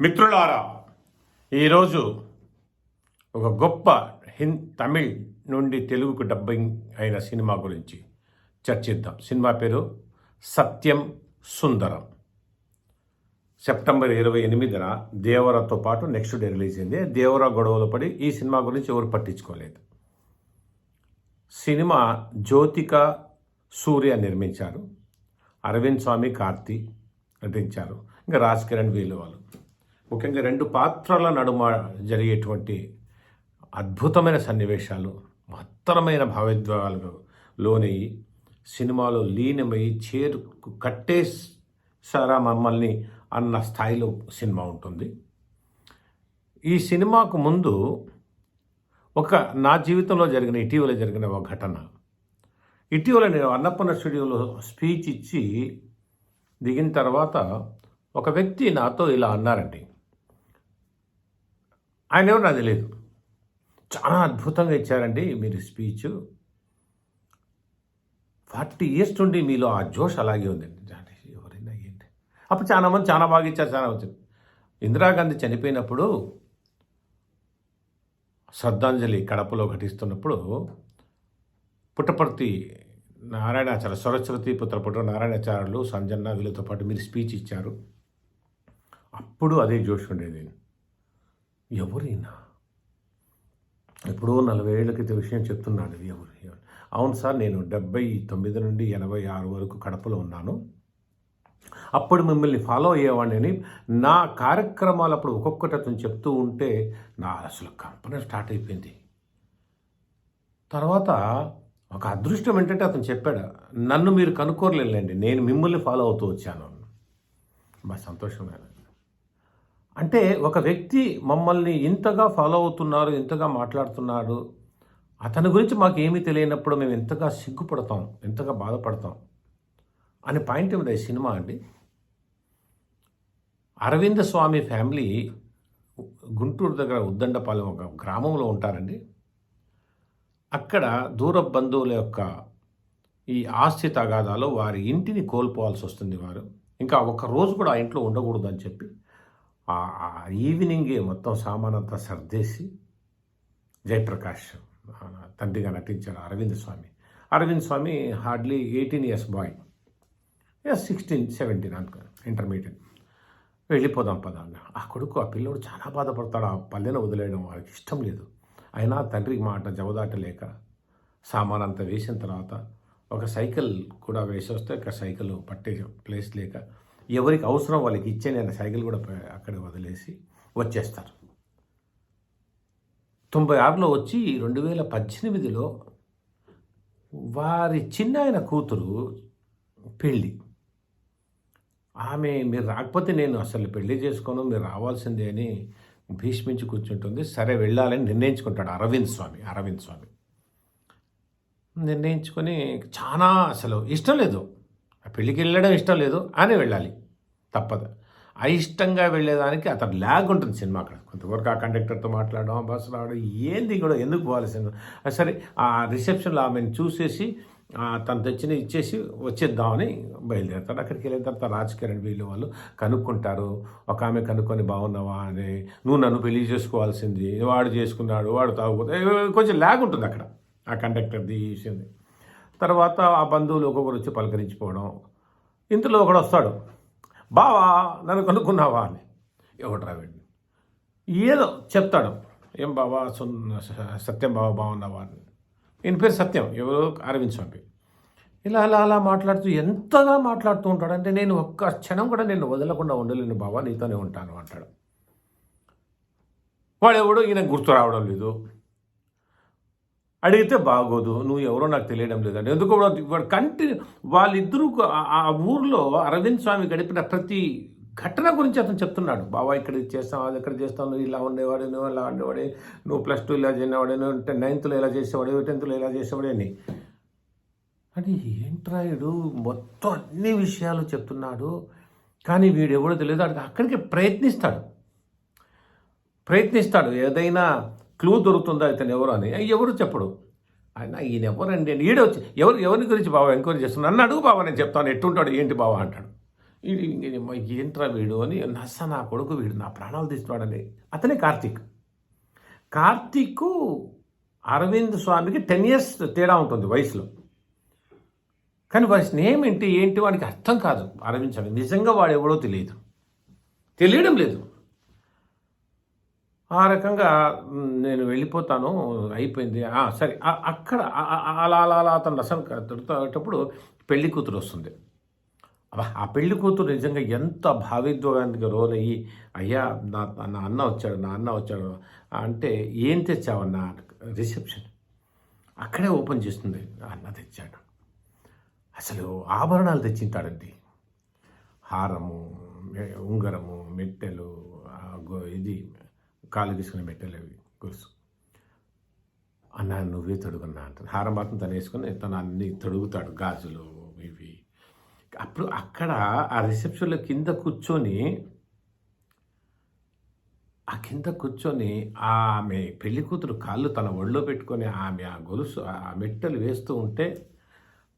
మిత్రులారా ఈరోజు ఒక గొప్ప హింద్ తమిళ్ నుండి తెలుగుకు డబ్బింగ్ అయిన సినిమా గురించి చర్చిద్దాం. సినిమా పేరు సత్యం సుందరం. సెప్టెంబర్ ఇరవై ఎనిమిదిన దేవరతో పాటు నెక్స్ట్ డే రిలీజ్ అయింది. దేవర గొడవలు పడి ఈ సినిమా గురించి ఎవరు పట్టించుకోలేదు. సినిమా జ్యోతిక సూర్య నిర్మించారు. అరవింద్ స్వామి కార్తీ నటించారు. ఇంకా రాజ్ కిరణ్ వీళ్ళు వాళ్ళు ముఖ్యంగా రెండు పాత్రల నడుమ జరిగేటువంటి అద్భుతమైన సన్నివేశాలు మహత్తరమైన భావోద్వేగాలకు లోని సినిమాలో లీనమై చేరు కట్టేసారా మమ్మల్ని అన్న స్థాయిలో సినిమా ఉంటుంది. ఈ సినిమాకు ముందు ఒక నా జీవితంలో జరిగిన ఇటీవల జరిగిన ఒక ఘటన. ఇటీవల నేను అన్నపూర్ణ స్టూడియోలో స్పీచ్ ఇచ్చి దిగిన తర్వాత ఒక వ్యక్తి నాతో ఇలా అన్నారండి. ఆయన ఎవరు నాకు తెలియదు చాలా అద్భుతంగా ఇచ్చారండి మీరు స్పీచ్. ఫార్టీ ఇయర్స్ నుండి మీలో ఆ జోష్ అలాగే ఉందండి. అంటే ఎవరైనా ఏంటి? అప్పుడు చాలా మంది చాలా బాగా ఇచ్చారు చాలా మంది. ఇందిరాగాంధీ చనిపోయినప్పుడు శ్రద్ధాంజలి కడపలో ఘటిస్తున్నప్పుడు పుట్టపర్తి నారాయణాచార్య సరస్వతి పుత్రపుట్ట నారాయణాచార్యులు సంజన్న వీళ్ళతో పాటు మీరు స్పీచ్ ఇచ్చారు. అప్పుడు అదే జోష్ ఉండేది. ఎవరైనా? ఎప్పుడో నలభై ఏళ్ళ క్రితం విషయం చెప్తున్నాడు ఎవరు ఎవరు? అవును సార్ నేను డెబ్బై తొమ్మిది నుండి ఎనభై ఆరు వరకు కడపలో ఉన్నాను. అప్పుడు మిమ్మల్ని ఫాలో అయ్యేవాడిని నా కార్యక్రమాలు అప్పుడు ఒక్కొక్కటి అతను చెప్తూ ఉంటే నా అసలు కంపెనీ స్టార్ట్ అయిపోయింది. తర్వాత ఒక అదృష్టం ఏంటంటే అతను చెప్పాడు నన్ను మీరు కనుక్కోరలేండి నేను మిమ్మల్ని ఫాలో అవుతూ వచ్చాను. మా సంతోషమైన అంటే ఒక వ్యక్తి మమ్మల్ని ఇంతగా ఫాలో అవుతున్నారు ఇంతగా మాట్లాడుతున్నాడు అతని గురించి మాకు ఏమీ తెలియనప్పుడు మేము ఎంతగా సిగ్గుపడతాం ఎంతగా బాధపడతాం అనే పాయింట్ ఏమిటి? సినిమా అండి. అరవింద స్వామి ఫ్యామిలీ గుంటూరు దగ్గర ఉద్దండపాలెం ఒక గ్రామంలో ఉంటారండి. అక్కడ దూర బంధువుల యొక్క ఈ ఆస్తి తగాదాలో వారి ఇంటిని కోల్పోవాల్సి వస్తుంది వారు. ఇంకా ఒక రోజు కూడా ఆ ఇంట్లో ఉండకూడదు అని చెప్పి ఈవినింగే మొత్తం సామానంతా సర్దేసి జయప్రకాష్ తండ్రిగా నటించారు Arvind Swamy. Arvind Swamy hardly eighteen years boy. Yes sixteen seventeen అనుకో ఇంటర్మీడియట్ వెళ్ళిపోదాం పదా అన్న. ఆ కొడుకు ఆ పిల్లోడు చాలా బాధపడతాడు. ఆ పల్లెను వదిలేయడం వాడికి ఇష్టం లేదు. అయినా తండ్రికి మాట జవదాటలేక సామాన్ అంతా వేసిన తర్వాత ఒక సైకిల్ కూడా వేసి వస్తే ఒక సైకిల్ పట్టే ప్లేస్ లేక ఎవరికి అవసరం వాళ్ళకి ఇచ్చే నేను సైకిల్ కూడా అక్కడ వదిలేసి వచ్చేస్తారు. తొంభై ఆరులో వచ్చి రెండు వేల పద్దెనిమిదిలో వారి చిన్న ఆయన కూతురు పెళ్ళి. ఆమె మీరు రాకపోతే నేను అసలు పెళ్ళి చేసుకోను మీరు రావాల్సిందే అని భీష్మించి కూర్చుంటుంది. సరే వెళ్ళాలని నిర్ణయించుకుంటాడు అరవింద్ స్వామి అరవింద్ స్వామి. నిర్ణయించుకొని చాలా అసలు ఇష్టం లేదు. ఆ పెళ్ళికి వెళ్ళడం ఇష్టం లేదు అని వెళ్ళాలి. తప్పదు. అయిష్టంగా వెళ్ళేదానికి అతను ల్యాగ్ ఉంటుంది సినిమా అక్కడ. కొంతవరకు ఆ కండక్టర్తో మాట్లాడడం బస్సు రావడం ఏంది కూడా ఎందుకు పోవాలి సినిమా? సరే ఆ రిసెప్షన్లో ఆమెను చూసేసి తను తెచ్చిన ఇచ్చేసి వచ్చేద్దామని బయలుదేరుతాడు. అక్కడికి వెళ్ళిన తర్వాత రాజ్ కిరణ్ వీళ్ళు వాళ్ళు కనుక్కుంటారు. ఒక ఆమె కనుక్కొని బాగున్నావా అని నువ్వు నన్ను పెళ్ళి చేసుకోవాల్సింది వాడు చేసుకున్నాడు వాడు తాగుపోతే కొంచెం ల్యాగ్ ఉంటుంది అక్కడ. ఆ కండక్టర్ది విషయంది తర్వాత ఆ బంధువులు ఒక్కొక్కరు వచ్చి పలకరించిపోవడం. ఇంతలో ఒకడు వస్తాడు. బావా నన్ను కనుక్కున్నావా? అని. ఎవడు వీడిని? ఏదో చెప్తాడు. ఏం బావా సున్- సత్యం బావా బాగున్నావా? అని. ఈయన పేరు సత్యం. ఎవరో అరవింద్ స్వామి ఇలా అలా అలా మాట్లాడుతూ ఎంతగా మాట్లాడుతూ ఉంటాడు. అంటే నేను ఒక్క క్షణం కూడా నేను వదలకుండా ఉండలేను బావా నీతోనే ఉంటాను అంటాడు. వాడు ఎవడో ఈయన గుర్తు రావడం లేదు. అడిగితే బాగోదు నువ్వు ఎవరో నాకు తెలియడం లేదండి ఎందుకు వాడు- కంటిన్యూ వాళ్ళిద్దరూ ఆ- ఊర్లో అరవింద్ స్వామి గడిపిన ప్రతి ఘటన గురించి అతను చెప్తున్నాడు. బాబా ఇక్కడ ఇది చేస్తాం అది ఇక్కడ చేస్తాను నువ్వు ఇలా ఉండేవాడు నువ్వు ఇలా ఉండేవాడే నువ్వు ప్లస్ టూ ఇలా చేసేవాడే నువ్వు నైన్త్లో ఇలా చేసేవాడే టెన్త్లో ఇలా చేసేవాడే అని. అని ఏంట్రాయుడు మొత్తం అన్ని విషయాలు చెప్తున్నాడు. కానీ వీడు ఎవడో తెలియదు. అక్కడికి ప్రయత్నిస్తాడు. ప్రయత్నిస్తాడు. ఏదైనా క్లూ దొరుకుతుందా ఇతను ఎవరు అని? ఎవరు చెప్పడు. ఆయన ఈయన ఎవరండి? అని ఈడే వచ్చి ఎవరు ఎవరిని గురించి బాబా ఎంక్వైరీ చేస్తున్నాను నన్ను అడుగు బాబా నేను చెప్తాను. ఎట్టుంటాడు ఏంటి బాబా అంటాడు. ఏంట్రా వీడు అని నస్స నా కొడుకు వీడు నా ప్రాణాలు తీస్తున్నాడని. అతనే కార్తీక్. కార్తీక్ అరవింద్ స్వామికి టెన్ ఇయర్స్ తేడా ఉంటుంది వయసులో. కానీ వాడి స్నేహం ఏంటి ఏంటి వాడికి అర్థం కాదు. అరవింద్ స్వామి నిజంగా వాడు ఎవడో తెలియదు. తెలియడం లేదు. ఆ రకంగా నేను వెళ్ళిపోతాను అయిపోయింది. సరే. అక్కడ అలా అలా అలా అతను రసం తిడుతున్నప్పుడు పెళ్ళి కూతురు వస్తుంది. ఆ పెళ్ళి కూతురు నిజంగా ఎంత భావిద్వేగానికి రోల్ అయ్యి అయ్యా నా నా అన్న వచ్చాడు నా అన్న వచ్చాడు అంటే ఏం తెచ్చావన్నా? రిసెప్షన్. అక్కడే ఓపెన్ చేస్తుంది. అన్న తెచ్చాడు. అసలు ఆభరణాలు తెచ్చింటాడండి. హారము ఉంగరము మెట్టెలు గో- ఇది కాలు తీసుకుని పెట్టలేవి అవి గొలుసు అన్న నువ్వే తొడుగున్నా అంటాను హారం మాత్రం తను వేసుకొని తను అన్ని తొడుగుతాడు గాజులు ఇవి. అప్పుడు అక్కడ ఆ రిసెప్షన్లో కింద కూర్చొని ఆ కింద కూర్చొని ఆమె పెళ్ళి కూతురు కాళ్ళు తన ఒళ్ళో పెట్టుకొని ఆమె ఆ గొలుసు ఆ మెట్టలు వేస్తూ ఉంటే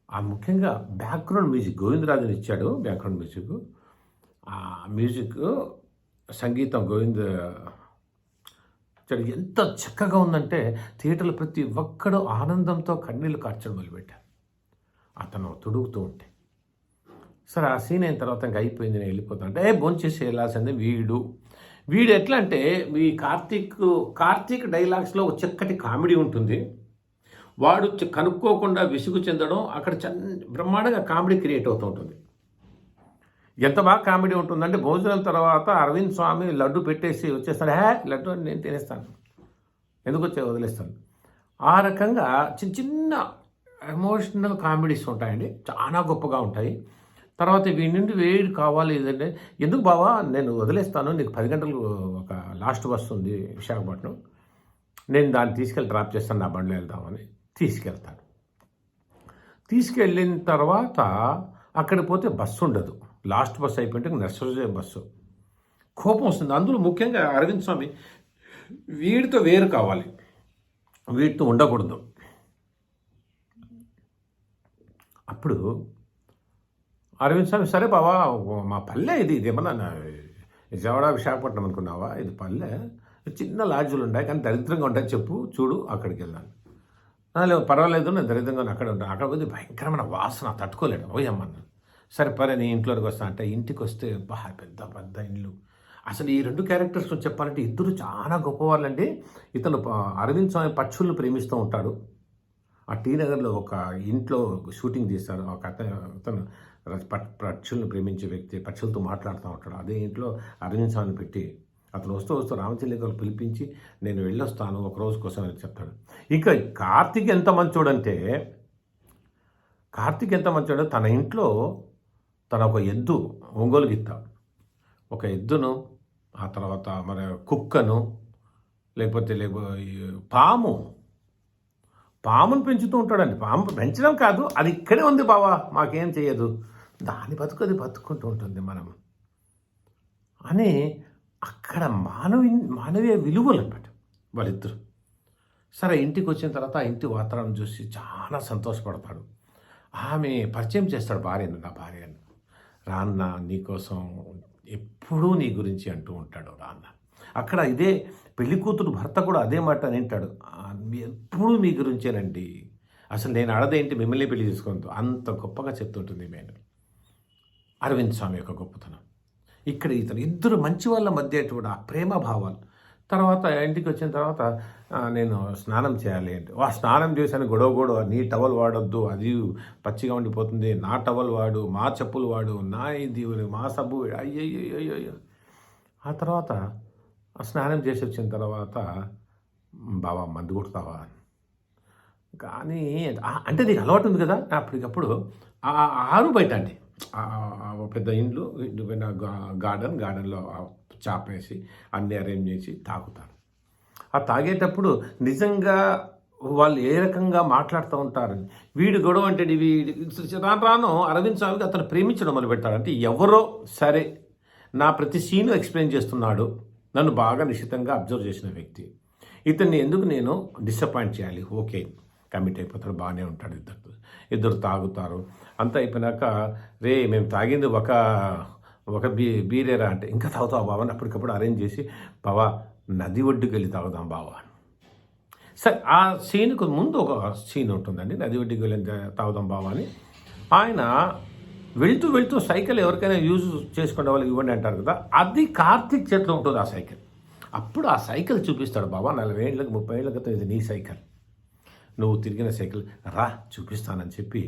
ఆ ముఖ్యంగా బ్యాక్గ్రౌండ్ మ్యూజిక్ గోవిందరాజుని ఇచ్చాడు బ్యాక్గ్రౌండ్ మ్యూజిక్. ఆ మ్యూజిక్ సంగీతం గోవింద్ ఇచ్చాడు ఎంత చక్కగా ఉందంటే థియేటర్లో ప్రతి ఒక్కడు ఆనందంతో కన్నీళ్ళు కార్చడం మొదలుపెట్టారు. అతను తొడుగుతూ ఉంటే సరే ఆ సీన్ అయిన తర్వాత ఇంకా అయిపోయింది నేను వెళ్ళిపోతాను. అంటే భోంచేసి వెళ్ళాల్సింది వీడు. వీడు ఎట్లా అంటే ఈ కార్తీక్ కార్తీక్ డైలాగ్స్లో ఒక చక్కటి కామెడీ ఉంటుంది. వాడు కనుక్కోకుండా విసుగు చెందడం అక్కడ చన్ బ్రహ్మాండంగా కామెడీ క్రియేట్ అవుతూ ఉంటుంది. ఎంత బాగా కామెడీ ఉంటుందంటే భోజనం తర్వాత అరవింద్ స్వామి లడ్డు పెట్టేసి వచ్చేస్తాడు. హే లడ్డు అని నేను తినేస్తాను. ఎందుకు వచ్చే వదిలేస్తాను? ఆ రకంగా చిన్న చిన్న ఎమోషనల్ కామెడీస్ ఉంటాయండి. చాలా గొప్పగా ఉంటాయి. తర్వాత వీడి నుండి వేడి కావాలి ఏదంటే ఎందుకు బావా నేను వదిలేస్తాను. నీకు పది గంటలు ఒక లాస్ట్ బస్ ఉంది విశాఖపట్నం. నేను దాన్ని తీసుకెళ్ళి డ్రాప్ చేస్తాను నా బండిలో వెళ్దామని తీసుకెళ్తాను. తీసుకెళ్ళిన తర్వాత అక్కడ పోతే బస్సు ఉండదు. లాస్ట్ బస్సు అయిపోయింటే నర్సరీ బస్సు. కోపం వస్తుంది. అందులో ముఖ్యంగా అరవింద్ స్వామి వీడితో వేరు కావాలి. వీటితో ఉండకూడదు. అప్పుడు అరవింద్ స్వామి సరే బావా మా పల్లె ఇది ఇది ఏమన్నా నా- విజయవాడ విశాఖపట్నం అనుకున్నావా? ఇది పల్లె. చిన్న లాడ్జులు ఉన్నాయి కానీ దరిద్రంగా ఉంటాయి. చెప్పు చూడు అక్కడికి వెళ్ళాను లేదు పర్వాలేదు నేను దరిద్రంగా అక్కడ ఉంటాను అక్కడ పోతే భయంకరమైన వాసన తట్టుకోలేడు. ఓయమ్మన్న సరే పరే నేను ఇంట్లోకి వస్తా అంటే ఇంటికి వస్తే బా పెద్ద పెద్ద ఇల్లు. అసలు ఈ రెండు క్యారెక్టర్స్ చెప్పాలంటే ఇద్దరు చాలా గొప్పవాళ్ళండి. ఇతను ప- అరవింద్ స్వామి పక్షులను ప్రేమిస్తూ ఉంటాడు. ఆ టీ నగర్లో ఒక ఇంట్లో షూటింగ్ తీస్తారు ఒక అతను అతను ప- ప్రేమించే వ్యక్తి పక్షులతో మాట్లాడుతూ ఉంటాడు. అదే ఇంట్లో అరవింద్ స్వామిని పెట్టి అతను వస్తూ వస్తూ రామచిల్లికలు పిలిపించి నేను వెళ్ళొస్తాను ఒక రోజు కోసం అని చెప్తాడు. ఇంకా కార్తీక్ ఎంత మంచోడంటే కార్తీక్ ఎంత మంచోడో తన ఇంట్లో తన ఒక ఎద్దు ఒంగోలు గిత్త ఒక ఎద్దును ఆ తర్వాత మరి కుక్కను లేకపోతే లేకపోతే పాము పామును పెంచుతూ ఉంటాడండి. పాము పెంచడం కాదు అది ఇక్కడే ఉంది బావా మాకేం చేయదు దాని బతుకు అది బతుకుంటూ ఉంటుంది మనం. అని అక్కడ మానవి మానవీయ విలువలు అనమాట వాళ్ళిద్దరు. సరే ఇంటికి వచ్చిన తర్వాత ఆ ఇంటి వాతావరణం చూసి చాలా సంతోషపడతాడు. ఆమె పరిచయం చేస్తాడు భార్యను నా భార్యను. రాన్న నీకోసం ఎప్పుడూ నీ గురించి అంటూ ఉంటాడు రాన్న. అక్కడ ఇదే పెళ్ళి కూతురు భర్త కూడా అదే మాట అని వింటాడు ఎప్పుడూ మీ గురించేనండి. అసలు నేను అడదేంటి మిమ్మల్ని పెళ్ళి చేసుకోవద్దు. అంత గొప్పగా చెప్తుంటుంది నేను అరవింద్ స్వామి యొక్క గొప్పతనం. ఇక్కడ ఇతను ఇద్దరు మంచి వాళ్ళ మధ్య కూడా ఆ ప్రేమ భావాలు. తర్వాత ఇంటికి వచ్చిన తర్వాత నేను స్నానం చేయాలి అంటే వా స్నానం చేశాను గొడవ గొడవ. నీ టవల్ వాడొద్దు. అది పచ్చిగా ఉండిపోతుంది. నా టవల్ వాడు మా చెప్పులు వాడు నా ఇది మా సబ్బు అయ్యయ్యో ఆ తర్వాత స్నానం చేసి వచ్చిన తర్వాత బావా మందు కొడతావా? కానీ అంటే నీకు అలవాటు ఉంది కదా? అప్పటికప్పుడు ఆరు బయట అండి. పెద్ద ఇండ్లు గార్డెన్ గార్డెన్లో చాపేసి అన్ని అరేంజ్ చేసి తాగుతారు. ఆ తాగేటప్పుడు నిజంగా వాళ్ళు ఏ రకంగా మాట్లాడుతూ ఉంటారని వీడు గొడవ అంటే వీడి రాను రాను అరవింద్ స్వామికి అతను ప్రేమించడం మొదలు పెడతాడు అంటే ఎవరో సరే నా ప్రతి సీను ఎక్స్ప్లెయిన్ చేస్తున్నాడు. నన్ను బాగా నిశ్చితంగా అబ్జర్వ్ చేసిన వ్యక్తి. ఇతన్ని ఎందుకు నేను డిసప్పాయింట్ చేయాలి? ఓకే కమిట్ అయిపోతాడు బాగానే ఉంటాడు ఇద్దరు ఇద్దరు తాగుతారు. అంతా అయిపోయినాక రే మేము తాగింది ఒక ఒక బీ బీరేరా అంటే ఇంకా తాగుతావు బావా? అని అప్పటికప్పుడు అరేంజ్ చేసి బావా నది ఒడ్డుకి వెళ్ళి తాగుదాం బావా సరే ఆ సీన్కు ముందు ఒక సీన్ ఉంటుందండి నది ఒడ్డుకి వెళ్ళి తాగుదాం బావా అని. ఆయన వెళ్తూ వెళ్తూ సైకిల్ ఎవరికైనా యూజ్ చేసుకునే వాళ్ళకి ఇవ్వండి అంటారు కదా అది కార్తీక్ చేతిలో ఉంటుంది ఆ సైకిల్. అప్పుడు ఆ సైకిల్ చూపిస్తాడు బాబా నలభై ఏళ్ళకి ముప్పై ఏళ్ళ క్రితం ఇది నీ సైకిల్. నువ్వు తిరిగిన సైకిల్ రా చూపిస్తానని చెప్పి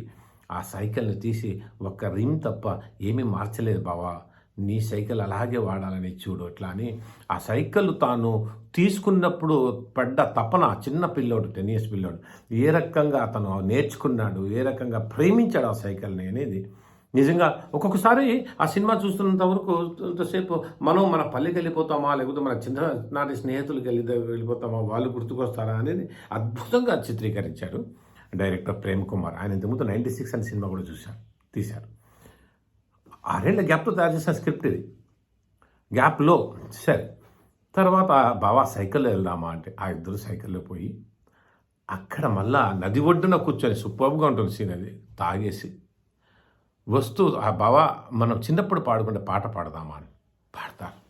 ఆ సైకిల్ని తీసి ఒక్క రిమ్ తప్ప ఏమీ మార్చలేదు బావా. నీ సైకిల్ అలాగే వాడాలని చూడు అట్లా అని ఆ సైకిల్ తాను తీసుకున్నప్పుడు పడ్డ తపన చిన్న పిల్లోడు టెన్ ఇయర్స్ పిల్లోడు ఏ రకంగా అతను నేర్చుకున్నాడు ఏ రకంగా ప్రేమించాడు ఆ సైకిల్ని అనేది నిజంగా ఒక్కొక్కసారి ఆ సినిమా చూస్తున్నంత వరకు ఎంతసేపు మనం మన పల్లెకి వెళ్ళిపోతామా లేకపోతే మన చిన్ననాటి స్నేహితులకి వెళ్ళి వెళ్ళిపోతామా వాళ్ళు గుర్తుకొస్తారా అనేది అద్భుతంగా చిత్రీకరించారు డైరెక్టర్ ప్రేమ్ కుమార్. ఆయన ఇంతకుముందు నైంటీ సిక్స్ అనే సినిమా కూడా చూశారు తీశారు. ఆరేళ్ళ గ్యాప్తో తయారు చేసిన స్క్రిప్ట్ ఇది. గ్యాప్లో సరే తర్వాత బావా సైకిల్లో వెళ్దామా అంటే ఆ ఇద్దరు సైకిల్లో పోయి అక్కడ మళ్ళా నది ఒడ్డున కూర్చొని సూపర్గా ఉంటుంది సీన్ అది తాగేసి. వస్తూ ఆ బావ మనం చిన్నప్పుడు పాడుకునే పాట పాడదామా అని పాడతారు.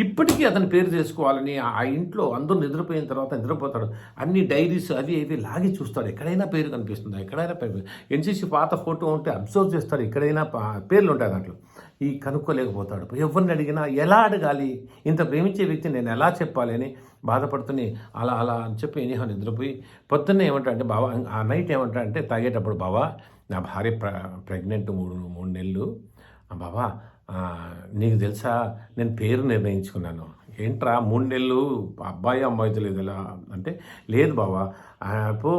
ఇప్పటికీ అతని పేరు తెలుసుకోవాలని ఆ ఇంట్లో అందరూ నిద్రపోయిన తర్వాత నిద్రపోతాడు. అన్ని డైరీస్ అవి ఇవి లాగి చూస్తాడు. ఎక్కడైనా పేరు కనిపిస్తుందా. ఎక్కడైనా పేరు ఎన్సీసీ పాత ఫోటో ఉంటే అబ్జర్వ్ చేస్తాడు. ఎక్కడైనా పా- పేర్లు ఉంటాయి దాంట్లో. ఈ కనుక్కోలేకపోతాడు. ఎవరిని అడిగినా ఎలా అడగాలి? ఇంత ప్రేమించే వ్యక్తి నేను ఎలా చెప్పాలి అని బాధపడుతూనే అలా అలా అని చెప్పి ఎనీహా నిద్రపోయి పొద్దున్నే ఏమంటా అంటే బావా ఆ నైట్ ఏమంటా అంటే తాగేటప్పుడు బావా నా భార్య ప్ర ప్రెగ్నెంట్ మూడు మూడు నెలలు. బాబా నీకు తెలుసా నేను పేరు నిర్ణయించుకున్నాను. ఏంట్రా మూడు నెలలు అబ్బాయి అమ్మాయి తెలియదు ఎలా? అంటే లేదు బావా ఆ, పో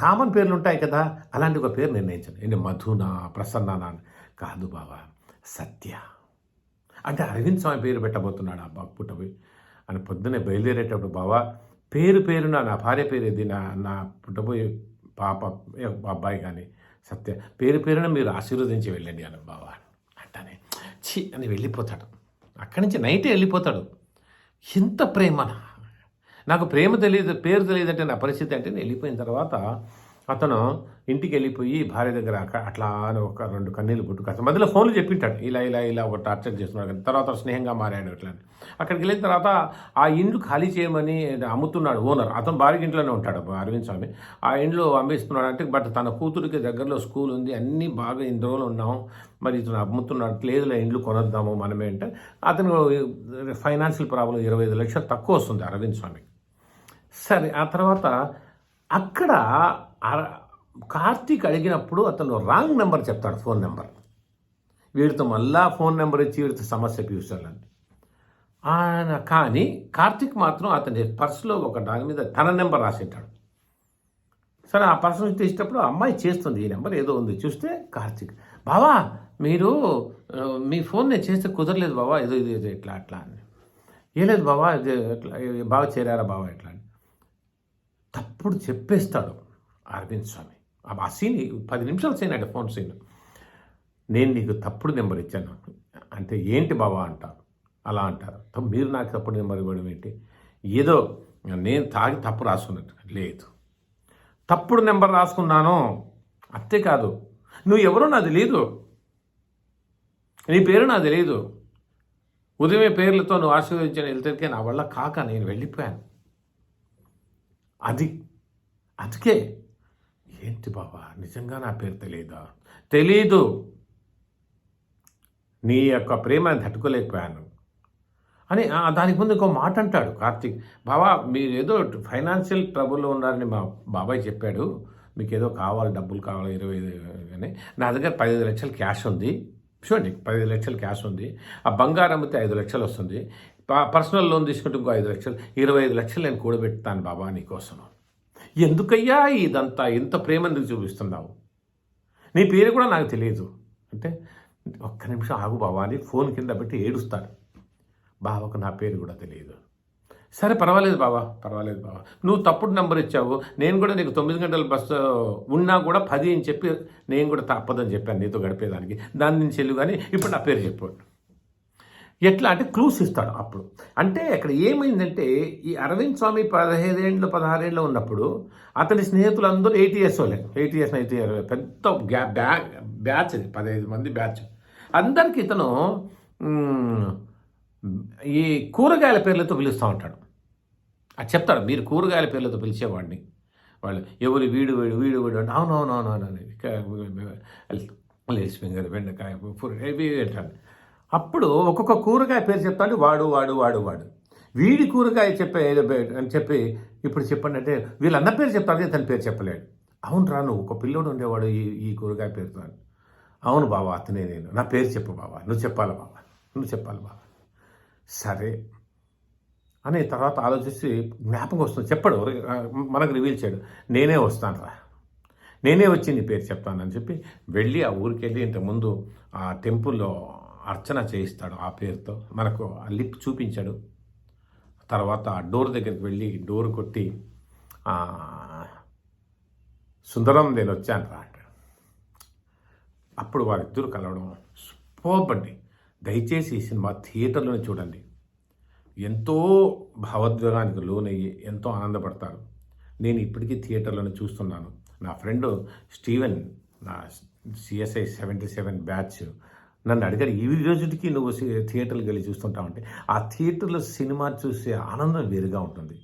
కామన్ పేర్లు ఉంటాయి కదా అలాంటి ఒక పేరు నిర్ణయించాను. ఏంటి మధునా ప్రసన్ననా కాదు బావా సత్య. అంటే అరవింద్ స్వామి పేరు పెట్టబోతున్నాడు అబ్బా పుట్టపోయి అని పొద్దున్నే బయలుదేరేటప్పుడు బావా పేరు పేరున నా భార్య పేరు ఇది నా నా పుట్టబోయే పాప అబ్బాయి కానీ సత్య పేరు పేరున మీరు ఆశీర్వదించి వెళ్ళండి అని బావ అంటానే. ఛీ అని వెళ్ళిపోతాడు. అక్కడి నుంచి నైటే వెళ్ళిపోతాడు. ఎంత ప్రేమ నాకు ప్రేమ తెలియదు పేరు తెలియదంటే నా పరిస్థితి అంటే నేను వెళ్ళిపోయిన తర్వాత అతను ఇంటికి వెళ్ళిపోయి భార్య దగ్గర అట్లా అని ఒక రెండు కన్నీళ్ళు పుట్టుకొస్తాను మధ్యలో ఫోన్లు చెప్పింటాడు. ఇలా ఇలా ఇలా ఒక టార్చర్ చేస్తున్నాడు కానీ తర్వాత స్నేహంగా మారాడు ఇట్లా అని. అక్కడికి వెళ్ళిన తర్వాత ఆ ఇండ్లు ఖాళీ చేయమని అమ్ముతున్నాడు ఓనర్. అతను భార్య ఇంట్లోనే ఉంటాడు అరవింద్ స్వామి. ఆ ఇండ్లు అమ్మేస్తున్నాడు అంటే బట్ తన కూతురికి దగ్గరలో స్కూల్ ఉంది అన్నీ బాగా ఇన్ని రోజులు ఉన్నాం మరి ఇతను అమ్ముతున్నాడు లేదులే ఇండ్లు కొనొద్దాము మనమే అంటే. అతను ఫైనాన్షియల్ ప్రాబ్లం ఇరవై ఐదు లక్షలు తక్కువ వస్తుంది అరవింద్ స్వామికి సరే ఆ తర్వాత అక్కడ కార్తీక్ అడిగినప్పుడు అతను రాంగ్ నెంబర్ చెప్తాడు ఫోన్ నెంబర్. వీడితో మళ్ళా ఫోన్ నెంబర్ ఇచ్చి వీడితో సమస్య పీల్చాలని ఆయన కానీ కార్తీక్ మాత్రం అతని పర్సులో ఒక దాని మీద తన నెంబర్ రాసింటాడు. సరే ఆ పర్సన్ తీసేటప్పుడు ఆ అమ్మాయి చేస్తుంది ఈ నెంబర్ ఏదో ఉంది చూస్తే కార్తీక్ బావా మీరు మీ ఫోన్ నేను చేస్తే కుదరలేదు బావా ఏదో ఇది ఏదో ఇట్లా అట్లా అని. ఏ లేదు బావా ఇది ఎట్లా బాగా చేరారా బావా ఇట్లా అని. తప్పుడు చెప్పేస్తాడు. అరవింద్ స్వామి. ఆ- సీన్ పది నిమిషాలు సీన్ అంటే ఫోన్ సీన్. నేను నీకు తప్పుడు నెంబర్ ఇచ్చాను అంటే ఏంటి బాబా అంటారు. అలా అంటారు. మీరు నాకు తప్పుడు నెంబర్ ఇవ్వడం ఏంటి? ఏదో నేను తాగి తప్పు రాసుకున్నట్టు. లేదు. తప్పుడు నెంబర్ రాసుకున్నాను. అంతేకాదు నువ్వు ఎవరో నాది లేదు. నీ పేరు నాకు తెలియదు ఉదయమే పేర్లతో నువ్వు ఆశీర్వదించిన వెళ్తే నా వల్ల కాక నేను వెళ్ళిపోయాను. అది. అందుకే ఏంటి బాబా? నిజంగా నా పేరు తెలియదా తెలీదు. నీ యొక్క ప్రేమను తట్టుకోలేకపోయాను. అని దానికి ముందు ఇంకో మాట అంటాడు కార్తీక్. బాబా మీరు ఏదో ఫైనాన్షియల్ ట్రబుల్లో ఉన్నారని మా బాబాయ్ చెప్పాడు. మీకు ఏదో కావాలి డబ్బులు కావాలి ఇరవై ఐదు అని. నా దగ్గర పదిహేను లక్షలు క్యాష్ ఉంది. చూడండి పదిహేను లక్షలు క్యాష్ ఉంది. ఆ బంగారం అయితే ఐదు లక్షలు వస్తుంది. పర్సనల్ లోన్ తీసుకుంటే ఇంకో ఐదు లక్షలు. ఇరవై ఐదు లక్షలు నేను కూడబెడతాను బాబా నీకోసం ఎందుకయ్యా ఇదంతా? ఇంత ప్రేమ ఎందుకు చూపిస్తున్నావు? నీ పేరు కూడా నాకు తెలియదు. అంటే ఒక్క నిమిషం ఆగు బావా అని ఫోన్ కింద పెట్టి ఏడుస్తాడు. బావకు నా పేరు కూడా తెలియదు. సరే పర్వాలేదు బావా పర్వాలేదు బావా. నువ్వు తప్పుడు నెంబర్ ఇచ్చావు. నేను కూడా నీకు తొమ్మిది గంటల బస్సు ఉన్నా కూడా పది అని చెప్పి నేను కూడా తప్పదని చెప్పాను నీతో గడిపేదానికి. దాని నుంచి వెళ్ళు కానీ ఇప్పుడు నా పేరు చెప్పాడు ఎట్లా అంటే క్లూస్ ఇస్తాడు అప్పుడు. అంటే అక్కడ ఏమైందంటే ఈ అరవింద్ స్వామి పదహైదేళ్ళు పదహారేళ్ళు ఉన్నప్పుడు అతని స్నేహితులందరూ ఎయిటీ ఇయర్స్ వాళ్ళే. ఎయిటీ ఇయర్స్ ఇయర్ పెద్ద గ్యా బ్యా బ్యాచ్ అది పదహైదు మంది బ్యాచ్. అందరికి ఇతను ఈ కూరగాయల పేర్లతో పిలుస్తూ ఉంటాడు. అది చెప్తాడు మీరు కూరగాయల పేర్లతో పిలిచేవాడిని. వాళ్ళు ఎవరు వీడు వీడు వీడు వీడు అంటే అవును అవును అని ఫింగర్ బెండకాయ పురి ఇవి అంటాడు. అప్పుడు ఒక్కొక్క కూరగాయ పేరు చెప్తాడు వాడు వాడు వాడు వాడు. వీడి కూరగాయ చెప్పే అని చెప్పి ఇప్పుడు చెప్పండి అంటే వీళ్ళన్న పేరు చెప్తాడు తన పేరు చెప్పలేడు. అవును రా నువ్వు ఒక పిల్లోడు ఉండేవాడు ఈ ఈ కూరగాయ పేరుతో రాను అవును బావా అతనే నేను. నా పేరు చెప్పు బావా. నువ్వు చెప్పాలి బావా? నువ్వు చెప్పాలి బావా? సరే. అని తర్వాత ఆలోచిస్తే జ్ఞాపకం వస్తుంది. చెప్పడు మనకు రివీల్ చేయడు. నేనే వస్తాను రా. నేనే వచ్చి నీ పేరు చెప్తానని చెప్పి వెళ్ళి ఆ ఊరికి వెళ్ళి ఇంతకుముందు ఆ టెంపుల్లో అర్చన చేయిస్తాడు ఆ పేరుతో. మనకు ఆ లిప్ చూపించాడు. తర్వాత ఆ డోర్ దగ్గరికి వెళ్ళి డోర్ కొట్టి సుందరం నేను వచ్చాను రా అంటాడు. అప్పుడు వారిద్దరు కలవడం సూపర్బ్ దయచేసి ఈ సినిమా థియేటర్లోనే చూడండి. ఎంతో భావోద్వేగానికి లోనయ్యి ఎంతో ఆనందపడతారు. నేను ఇప్పటికీ థియేటర్లోనే చూస్తున్నాను. నా ఫ్రెండ్ స్టీవెన్ నా సిఎస్ఐ సెవెంటీ సెవెన్ బ్యాచ్ నన్ను అడిగారు ఈ రోజుకి నువ్వు సి- థియేటర్కి వెళ్ళి చూస్తుంటావంటే ఆ థియేటర్లో సినిమా చూసే ఆనందం వేరుగా ఉంటుంది.